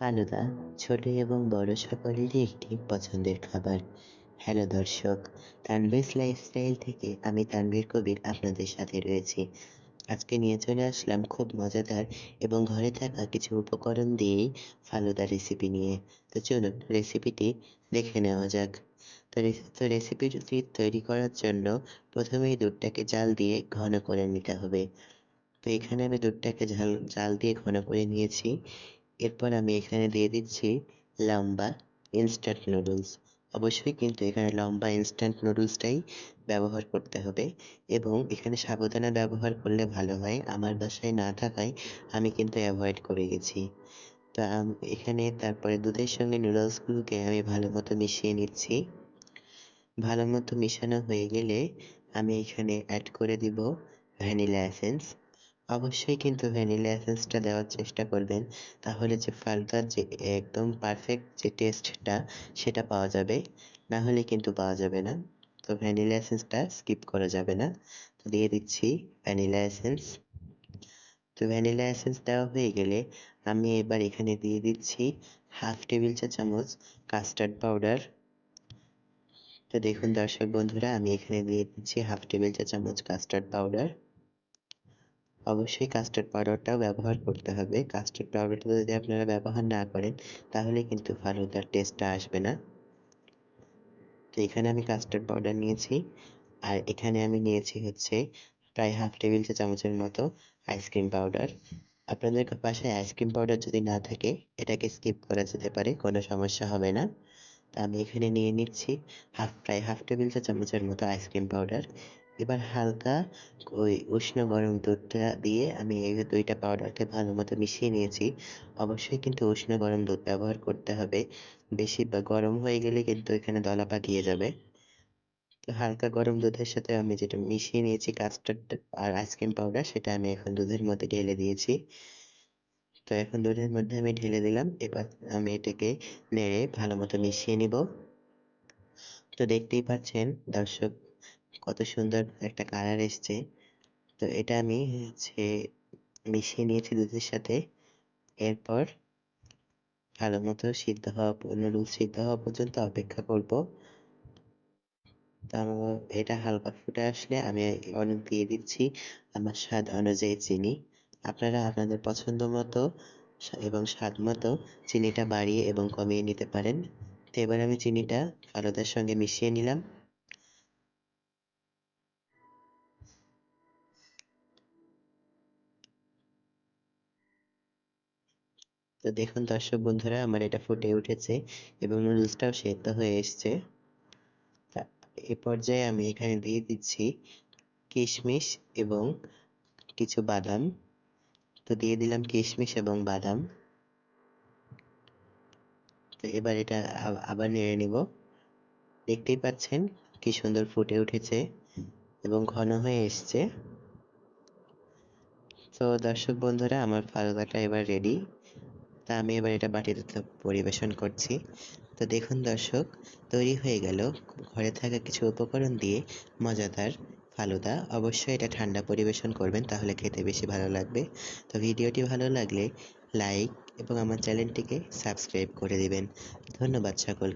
ফালুদা ছোট এবং বড় সকলেরই একটি পছন্দের খাবার। হ্যালো দর্শক তানভীরস লাইফস্টাইল থেকে আমি তানভীর কবির আপনাদের সাথে রয়েছি। আজকে নিয়ে চলে আসলাম খুব মজাদার এবং ঘরে থাকা কিছু উপকরণ দিয়েই ফালুদা রেসিপি নিয়ে। তো চলুন রেসিপিটি দেখে নেওয়া যাক। তো রেসিপিটি তৈরি করার জন্য প্রথমেই দুধটাকে জাল দিয়ে ঘন করে নিতে হবে। তো এখানে আমি দুধটাকে ঝাল, জাল দিয়ে ঘন করে নিয়েছি। এরপর আমি এখানে দিয়ে দিচ্ছি লম্বা ইনস্ট্যান্ট নুডলস অবশ্যই কিন্তু এখানে লম্বা ইনস্ট্যান্ট নুডলসটাই ব্যবহার করতে হবে এবং এখানে সাবুদানা ব্যবহার করলে ভালো হয়। আমার বাসায় না থাকায় আমি কিন্তু অ্যাভয়েড করে গেছি। তো এখানে তারপরে দুধের সঙ্গে নুডলসগুলোকে আমি ভালো মতো মিশিয়ে নিচ্ছি। ভালো মতো মেশানো হয়ে গেলে আমি এখানে অ্যাড করে দিব ভ্যানিলা এসেন্স অবশ্যই কিন্তু ভ্যানিলা এসেন্সটা দেওয়ার চেষ্টা করবেন। তাহলে যে ফালুদার যে একদম পারফেক্ট যে টেস্টটা সেটা পাওয়া যাবে। না হলে কিন্তু পাওয়া যাবে না। তো ভ্যানিলা এসেন্সটা স্কিপ করা যাবে না। তো দিয়ে দিচ্ছি ভ্যানিলা এসেন্স তো ভ্যানিলা এসেন্স দেওয়া হয়ে গেলে আমি এবার এখানে দিয়ে দিচ্ছি হাফ টেবিল চা চামচ কাস্টার্ড পাউডার তো দেখুন দর্শক বন্ধুরা, আমি এখানে দিয়ে দিচ্ছি হাফ টেবিল চা চামচ কাস্টার্ড পাউডার অবশ্যই কাস্টার্ড পাউডারটাও ব্যবহার করতে হবে। কাস্টার্ড পাউডারটা যদি আপনারা ব্যবহার না করেন, তাহলে কিন্তু ফালুদার টেস্টটা আসবে না। তো এখানে আমি কাস্টার্ড পাউডার নিয়েছি। আর এখানে আমি নিয়েছি হচ্ছে প্রায় হাফ টেবিল চা চামচের মতো আইসক্রিম পাউডার আপনাদের বাসায় আইসক্রিম পাউডার যদি না থাকে, এটাকে স্কিপ করা যেতে পারে, কোনো সমস্যা হবে না। তা আমি এখানে নিয়ে নিচ্ছি হাফ প্রায় হাফ টেবিল চা চামচের মতো আইসক্রিম পাউডার এবার হালকা ওই উষ্ণ গরম দুধটা দিয়ে আমি এই দুইটা পাউডারকে ভালো মতো মিশিয়ে নিয়েছি। অবশ্যই কিন্তু উষ্ণ গরম দুধ ব্যবহার করতে হবে। বেশি গরম হয়ে গেলে কিন্তু এখানে দলা পাকিয়ে যাবে। তো হালকা গরম দুধের সাথে আমি যেটা মিশিয়ে নিয়েছি কাস্টার্ড আর আইসক্রিম পাউডার সেটা আমি এখন দুধের মধ্যে ঢেলে দিয়েছি। তো এখন দুধের মধ্যে আমি ঢেলে দিলাম। এবার আমি এটাকে নেড়ে ভালো মতো মিশিয়ে নিব। তো দেখতেই পাচ্ছেন দর্শক কত সুন্দর একটা কালার এসছে। তো এটা আমি হচ্ছে মিশিয়ে নিয়েছি দুধের সাথে। এরপর ভালো মতো সিদ্ধ হওয়া নুডলস সিদ্ধ হওয়া পর্যন্ত অপেক্ষা করব। তারপর এটা হালকা ফুটে আসলে আমি অনেক দিয়ে দিচ্ছি আমার স্বাদ অনুযায়ী চিনি। আপনারা আপনাদের পছন্দ মতো এবং স্বাদ মতো চিনিটা বাড়িয়ে এবং কমিয়ে নিতে পারেন। তো এবার আমি চিনিটা ফালুদার সঙ্গে মিশিয়ে নিলাম। তো দেখুন দর্শক বন্ধুরা, আমার এটা ফুটে উঠেছে এবং নুডলসটাও সেদ্ধ হয়ে এসছে। এ পর্যায়ে আমি এখানে দিয়ে দিচ্ছি কিশমিশ এবং কিছু বাদাম। তো দিয়ে দিলাম কিশমিশ এবং বাদাম। তো এবার এটা আবার নেড়ে নিব। দেখতেই পাচ্ছেন কি সুন্দর ফুটে উঠেছে এবং ঘন হয়ে এসছে। তো দর্শক বন্ধুরা, আমার ফালুদাটা এবার রেডি তা আমি এবার এটা বাটিতে পরিবেশন করছি। তো দেখুন দর্শক, তৈরি হয়ে গেল। ঘরে থাকা কিছু উপকরণ দিয়ে মজাদার ফালুদা। অবশ্যই এটা ঠান্ডা পরিবেশন করবেন, তাহলে খেতে বেশি ভালো লাগবে। তো ভিডিওটি ভালো লাগলে লাইক এবং আমার চ্যানেলটিকে সাবস্ক্রাইব করে দেবেন। ধন্যবাদ সকলকে।